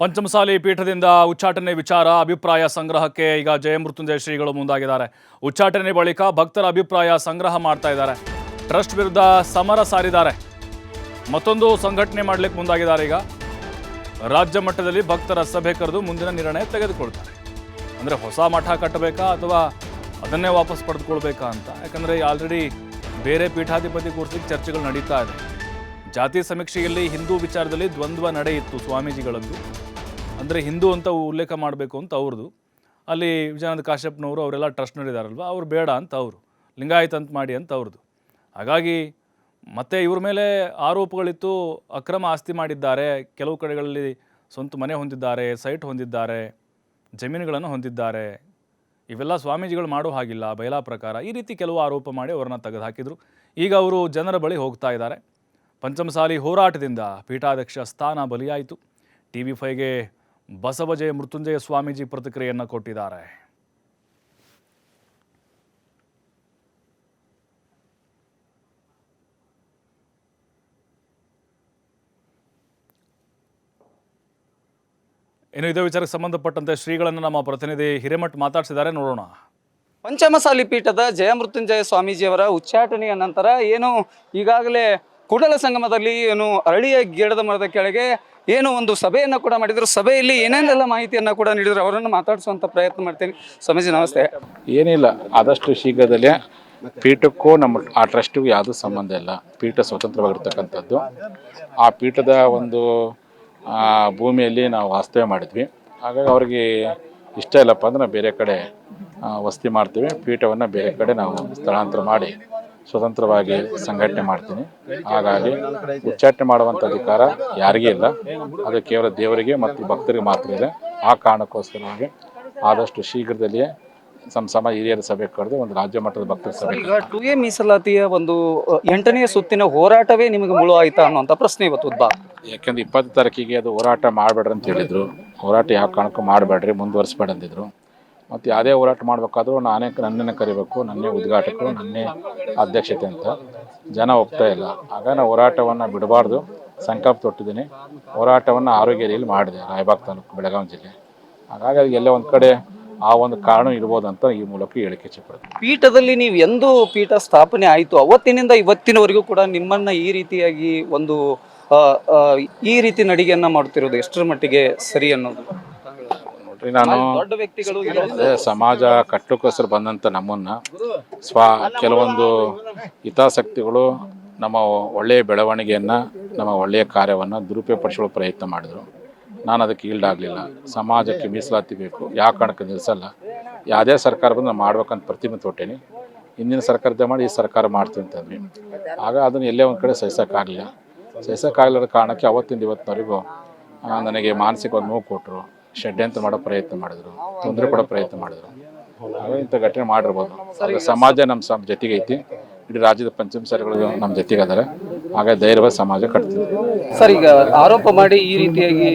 ಪಂಚಮಸಾಲಿ ಪೀಠದಿಂದ ಉಚ್ಚಾಟನೆ ವಿಚಾರ, ಅಭಿಪ್ರಾಯ ಸಂಗ್ರಹಕ್ಕೆ ಈಗ ಜಯಮೃತ್ಯುಂಜಯ ಶ್ರೀಗಳು ಮುಂದಾಗಿದ್ದಾರೆ. ಉಚ್ಚಾಟನೆ ಬಳಿಕ ಭಕ್ತರ ಅಭಿಪ್ರಾಯ ಸಂಗ್ರಹ ಮಾಡ್ತಾ ಇದ್ದಾರೆ. ಟ್ರಸ್ಟ್ ವಿರುದ್ಧ ಸಮರ ಸಾರಿದ್ದಾರೆ. ಮತ್ತೊಂದು ಸಂಘಟನೆ ಮಾಡಲಿಕ್ಕೆ ಮುಂದಾಗಿದ್ದಾರೆ ಈಗ. ರಾಜ್ಯ ಮಟ್ಟದಲ್ಲಿ ಭಕ್ತರ ಸಭೆ ಕರೆದು ಮುಂದಿನ ನಿರ್ಣಯ ತೆಗೆದುಕೊಳ್ತಾರೆ. ಅಂದರೆ ಹೊಸ ಮಠ ಕಟ್ಟಬೇಕಾ ಅಥವಾ ಅದನ್ನೇ ವಾಪಸ್ ಪಡೆದುಕೊಳ್ಬೇಕಾ ಅಂತ? ಯಾಕಂದರೆ ಆಲ್ರೆಡಿ ಬೇರೆ ಪೀಠಾಧಿಪತಿ ಕುರಿತು ಚರ್ಚೆಗಳು ನಡೀತಾ ಇದೆ. ಜಾತಿ ಸಮೀಕ್ಷೆಯಲ್ಲಿ ಹಿಂದೂ ವಿಚಾರದಲ್ಲಿ ದ್ವಂದ್ವ ನಡೆಯಿತ್ತು ಸ್ವಾಮೀಜಿಗಳದ್ದು. ಅಂದರೆ ಹಿಂದೂ ಅಂತ ಉಲ್ಲೇಖ ಮಾಡಬೇಕು ಅಂತ ಅವ್ರದ್ದು. ಅಲ್ಲಿ ವಿಜಯಾನಂದ ಕಾಶ್ಯಪ್ನವರು ಅವರೆಲ್ಲ ಟ್ರಸ್ಟ್ನವರಿದ್ದಾರಲ್ವ ಅವ್ರು ಬೇಡ ಅಂತ ಅವರು. ಲಿಂಗಾಯತ ಅಂತ ಮಾಡಿ ಅಂತ ಅವ್ರದ್ದು. ಹಾಗಾಗಿ ಮತ್ತೆ ಇವ್ರ ಮೇಲೆ ಆರೋಪಗಳಿತ್ತು, ಅಕ್ರಮ ಆಸ್ತಿ ಮಾಡಿದ್ದಾರೆ, ಕೆಲವು ಕಡೆಗಳಲ್ಲಿ ಸ್ವಂತ ಮನೆ ಹೊಂದಿದ್ದಾರೆ ಸೈಟ್ ಹೊಂದಿದ್ದಾರೆ, ಜಮೀನುಗಳನ್ನು ಹೊಂದಿದ್ದಾರೆ. ಇವೆಲ್ಲ ಸ್ವಾಮೀಜಿಗಳು ಮಾಡೋ ಹಾಗಿಲ್ಲ ಬಯಲಾ ಪ್ರಕಾರ. ಈ ರೀತಿ ಕೆಲವು ಆರೋಪ ಮಾಡಿ ಅವರನ್ನು ತೆಗೆದುಹಾಕಿದರು ಈಗ ಅವರು ಜನರ ಬಳಿ ಹೋಗ್ತಾ ಇದ್ದಾರೆ. ಪಂಚಮಸಾಲಿ ಹೋರಾಟದಿಂದ ಪೀಠಾಧ್ಯಕ್ಷ ಸ್ಥಾನ ಬಲಿಯಾಯಿತು. ಟಿ ವಿ ಫೈಗೆ ಬಸವಜಯ ಮೃತ್ಯುಂಜಯ ಸ್ವಾಮೀಜಿ ಪ್ರತಿಕ್ರಿಯೆಯನ್ನು ಕೊಟ್ಟಿದ್ದಾರೆ. ಇನ್ನು ಇದೇ ವಿಚಾರಕ್ಕೆ ಸಂಬಂಧಪಟ್ಟಂತೆ ಶ್ರೀಗಳನ್ನು ನಮ್ಮ ಪ್ರತಿನಿಧಿ ಹಿರೇಮಠ್ ಮಾತಾಡ್ಸಿದ್ದಾರೆ. ನೋಡೋಣ. ಪಂಚಮಸಾಲಿ ಪೀಠದ ಜಯಮೃತ್ಯುಂಜಯ ಸ್ವಾಮೀಜಿಯವರ ಉಚ್ಚಾಟನೆಯ ನಂತರ ಏನು ಈಗಾಗಲೇ ಕೂಡಲ ಸಂಗಮದಲ್ಲಿ ಏನು ಅರಳಿಯ ಗಿಡದ ಮರದ ಕೆಳಗೆ ಏನು ಒಂದು ಸಭೆಯನ್ನು ಕೂಡ ಮಾಡಿದ್ರು. ಸಭೆಯಲ್ಲಿ ಏನೇನೆಲ್ಲ ಮಾಹಿತಿಯನ್ನು ಕೂಡ ನೀಡಿದ್ರು, ಅವರನ್ನು ಮಾತಾಡಿಸುವಂತ ಪ್ರಯತ್ನ ಮಾಡ್ತೀನಿ. ಸ್ವಾಮೀಜಿ, ನಮಸ್ತೆ. ಏನಿಲ್ಲ, ಆದಷ್ಟು ಶೀಘ್ರದಲ್ಲೇ ಪೀಠಕ್ಕೂ ನಮ್ಮ, ಆ ಟ್ರಸ್ಟಿಗೂ ಯಾವುದೂ ಸಂಬಂಧ ಇಲ್ಲ. ಪೀಠ ಸ್ವತಂತ್ರವಾಗಿರ್ತಕ್ಕಂಥದ್ದು. ಆ ಪೀಠದ ಒಂದು ಭೂಮಿಯಲ್ಲಿ ನಾವು ವಾಸ್ತವ್ಯ ಮಾಡಿದ್ವಿ. ಹಾಗಾಗಿ ಅವ್ರಿಗೆ ಇಷ್ಟ ಇಲ್ಲಪ್ಪ ಅಂದ್ರೆ ಬೇರೆ ಕಡೆ ವಸತಿ ಮಾಡ್ತೀವಿ. ಪೀಠವನ್ನು ಬೇರೆ ಕಡೆ ನಾವು ಸ್ಥಳಾಂತರ ಮಾಡಿ ಸ್ವತಂತ್ರವಾಗಿ ಸಂಘಟನೆ ಮಾಡ್ತೀನಿ. ಹಾಗಾಗಿ ಉಚ್ಚಾಟನೆ ಮಾಡುವಂಥ ಅಧಿಕಾರ ಯಾರಿಗೂ ಇಲ್ಲ. ಅದು ಕೇವಲ ದೇವರಿಗೆ ಮತ್ತು ಭಕ್ತರಿಗೆ ಮಾತ್ರ ಇದೆ. ಆ ಕಾರಣಕ್ಕೋಸ್ಕರವಾಗಿ ಆದಷ್ಟು ಶೀಘ್ರದಲ್ಲಿಯೇ ಸಮ ಸಮ ಹಿರಿಯರ ಸಭೆ ಕರೆದು ಒಂದು ರಾಜ್ಯ ಮಟ್ಟದ ಭಕ್ತರ ಸಭೆ ಈಗ ಟು ಎ ಮೀಸಲಾತಿಯ ಒಂದು ಎಂಟನೇ ಸುತ್ತಿನ ಹೋರಾಟವೇ ನಿಮಗೆ ಮುಳು ಆಯ್ತಾ ಅನ್ನುವಂಥ ಪ್ರಶ್ನೆ ಇವತ್ತು ಉದ್ಭವ. ಯಾಕೆಂದ್ರೆ ಇಪ್ಪತ್ತು ತಾರೀಕಿಗೆ ಅದು ಹೋರಾಟ ಮಾಡಬೇಡ್ರಿ ಅಂತ ಹೇಳಿದ್ರು. ಹೋರಾಟ ಯಾವ ಕಾರಣಕ್ಕೂ ಮಾಡಬೇಡ್ರಿ ಮುಂದುವರಿಸ್ಬೇಡ ಅಂದಿದ್ರು. ಮತ್ತು ಯಾವುದೇ ಹೋರಾಟ ಮಾಡಬೇಕಾದ್ರೂ ನಾನೇ ನನ್ನನ್ನು ಕರಿಬೇಕು, ನನ್ನೇ ಉದ್ಘಾಟಕರು, ನನ್ನೇ ಅಧ್ಯಕ್ಷತೆ ಅಂತ. ಜನ ಒಪ್ತಾ ಇಲ್ಲ. ಆಗ ನಾನು ಹೋರಾಟವನ್ನು ಬಿಡಬಾರ್ದು. ಸಂಕಲ್ಪ ತೊಟ್ಟಿದ್ದೀನಿ. ಹೋರಾಟವನ್ನು ಆರೋಗ್ಯದಲ್ಲಿ ಮಾಡಿದೆ ರಾಯಬಾಗ್ ತಾಲೂಕು ಬೆಳಗಾವಿ ಜಿಲ್ಲೆ. ಹಾಗಾಗಿ ಎಲ್ಲ ಒಂದು ಕಡೆ ಆ ಒಂದು ಕಾರಣ ಇರ್ಬೋದು ಅಂತ ಈ ಮೂಲಕ ಹೇಳಿಕೆ ಇಚ್ಛೆಪಡ್ತೀನಿ ಪೀಠದಲ್ಲಿ ನೀವು ಎಂದು ಪೀಠ ಸ್ಥಾಪನೆ ಆಯಿತು, ಅವತ್ತಿನಿಂದ ಇವತ್ತಿನವರೆಗೂ ಕೂಡ ನಿಮ್ಮನ್ನು ಈ ರೀತಿಯಾಗಿ ಒಂದು ಈ ರೀತಿ ನಡಿಗೆಯನ್ನು ಮಾಡ್ತಿರೋದು ಎಷ್ಟರ ಮಟ್ಟಿಗೆ ಸರಿ ಅನ್ನೋದು? ನಾನು ದೊಡ್ಡ ವ್ಯಕ್ತಿಗಳು ಇರೋದು ಅದೇ ಸಮಾಜ ಕಟ್ಟುಕೋಸ್ಕರ ಬಂದಂಥ ನಮ್ಮನ್ನ ಸ್ವ ಕೆಲವೊಂದು ಹಿತಾಸಕ್ತಿಗಳು ನಮ್ಮ ಒಳ್ಳೆಯ ಬೆಳವಣಿಗೆಯನ್ನ ನಮ್ಮ ಒಳ್ಳೆಯ ಕಾರ್ಯವನ್ನು ದುರುಪಯೋಗಪಡಿಸಿಕೊಳ್ಳೋ ಪ್ರಯತ್ನ ಮಾಡಿದ್ರು. ನಾನು ಅದಕ್ಕೆ ಈಲ್ಡ್ ಆಗಲಿಲ್ಲ. ಸಮಾಜಕ್ಕೆ ಮೀಸಲಾತಿ ಬೇಕು. ಯಾವ ಕಾರಣಕ್ಕೆ ನಿಲ್ಲಿಸಲ್ಲ ಯಾವುದೇ ಸರ್ಕಾರ ಬಂದು ನಾನು ಮಾಡ್ಬೇಕಂತ ಪ್ರತಿಮೆ ತೊಟ್ಟೇನಿ. ಹಿಂದಿನ ಸರ್ಕಾರದ ಮಾಡಿ ಈ ಸರ್ಕಾರ ಮಾಡ್ತೀನಿ ಅಂತಂದ್ವಿ ಆಗ ಅದನ್ನು ಎಲ್ಲೇ ಒಂದು ಕಡೆ ಸಹಿಸೋಕ್ಕಾಗಲಿಲ್ಲ ಸಹಿಸೋಕ್ಕಾಗಲಿರೋ ಕಾರಣಕ್ಕೆ ಅವತ್ತಿಂದ ಇವತ್ತಿನವರೆಗೂ ನನಗೆ ಮಾನಸಿಕ ನೋವು ಕೊಟ್ಟರು ಷಡ್ಯಂತ್ರ ಮಾಡೋ ಪ್ರಯತ್ನ ಮಾಡಿದ್ರು ತೊಂದರೆ ಕೊಡೋ ಪ್ರಯತ್ನ ಮಾಡಿದ್ರು. ಇಂಥ ಘಟನೆ ಮಾಡಿರ್ಬೋದು ಅದು ಸಮಾಜ ನಮ್ಮ ಸಮ ಜೊತೆಗೆ ಐತಿ. ಇಡೀ ರಾಜ್ಯದ ಪಂಚಮಸಾರಿಗಳು ನಮ್ಮ ಜೊತೆಗೆ ಅದಾರೆ ಹಾಗಾಗಿ ಧೈರ್ಯವಾದ ಸಮಾಜ ಕಟ್ತಿದ್ರು ಸರ್ ಈಗ ಆರೋಪ ಮಾಡಿ ಈ ರೀತಿಯಾಗಿ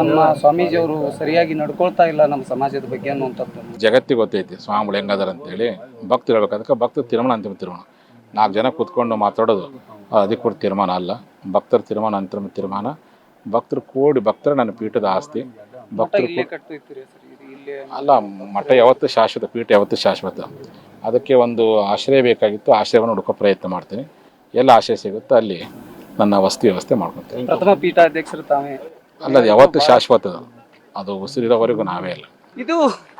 ನಮ್ಮ ಸ್ವಾಮೀಜಿಯವರು ಸರಿಯಾಗಿ ನಡ್ಕೊಳ್ತಾ ಇಲ್ಲ ನಮ್ಮ ಸಮಾಜದ ಬಗ್ಗೆ ಅನ್ನುವಂಥದ್ದು. ಜಗತ್ತಿಗೆ ಗೊತ್ತೈತಿ. ಸ್ವಾಮಿಗಳು ಹೆಂಗದಾರ ಅಂತೇಳಿ ಭಕ್ತರು ಹೇಳ್ಬೇಕು ಅದಕ್ಕೆ ಭಕ್ತರ ತೀರ್ಮಾನ ಅಂತಿಮ ತಿರುಮಣ ನಾಲ್ಕು ಜನ ಕೂತ್ಕೊಂಡು ಮಾತಾಡೋದು ಅದಕ್ಕೆ ಕೂಡ ತೀರ್ಮಾನ ಅಲ್ಲ. ಭಕ್ತರ ತೀರ್ಮಾನ ಅಂತಿಮ ತೀರ್ಮಾನ. ಭಕ್ತರು ಕೂಡಿ ಭಕ್ತರ ನನ್ನ ಪೀಠದ ಆಸ್ತಿ. ಭಕ್ತರು ಇಲ್ಲೇ ಕಟ್ತಿರ್ತೀರಿ ಸರ್? ಇದು ಇಲ್ಲೇ ಅಲ್ಲ ಮಠ ಯಾವತ್ತೂ ಶಾಶ್ವತ ಪೀಠ ಯಾವತ್ತೂ ಶಾಶ್ವತ. ಅದಕ್ಕೆ ಒಂದು ಆಶ್ರಯ ಬೇಕಾಗಿತ್ತು ಆಶ್ರಯವನ್ನು ಹುಡುಕೋ ಪ್ರಯತ್ನ ಮಾಡ್ತೀನಿ. ಎಲ್ಲ ಆಶ್ರಯ ಸಿಗುತ್ತೋ ಅಲ್ಲಿ ನನ್ನ ವಸ್ತು ವ್ಯವಸ್ಥೆ ಮಾಡ್ಕೊತೀನಿ ಪ್ರಥಮ ಪೀಠಾಧ್ಯಕ್ಷರು ತಾವೇ? ಅಲ್ಲ ಅದು ಯಾವತ್ತೂ ಶಾಶ್ವತ. ಅದು. ಅದು ಉಸಿರಿರೋವರೆಗೂ ನಾವೇ ಅಲ್ಲ. ಇದು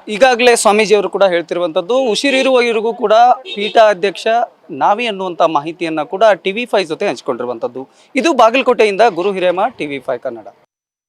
ಈಗಾಗಲೇ ಸ್ವಾಮೀಜಿಯವರು ಕೂಡ ಹೇಳ್ತಿರುವಂಥದ್ದು ಉಸಿರಿರುವವರೆಗೂ ಕೂಡ ಪೀಠಾಧ್ಯಕ್ಷ ನಾವೇ ಅನ್ನುವಂಥ ಮಾಹಿತಿಯನ್ನ ಕೂಡ ಟಿವಿ ಫೈವ್ ಜೊತೆ ಹಂಚಿಕೊಂಡಿರುವಂಥದ್ದು. ಇದು ಬಾಗಲಕೋಟೆಯಿಂದ ಗುರು ಹಿರೇಮ ಟಿವಿ ಫೈವ್ ಕನ್ನಡ.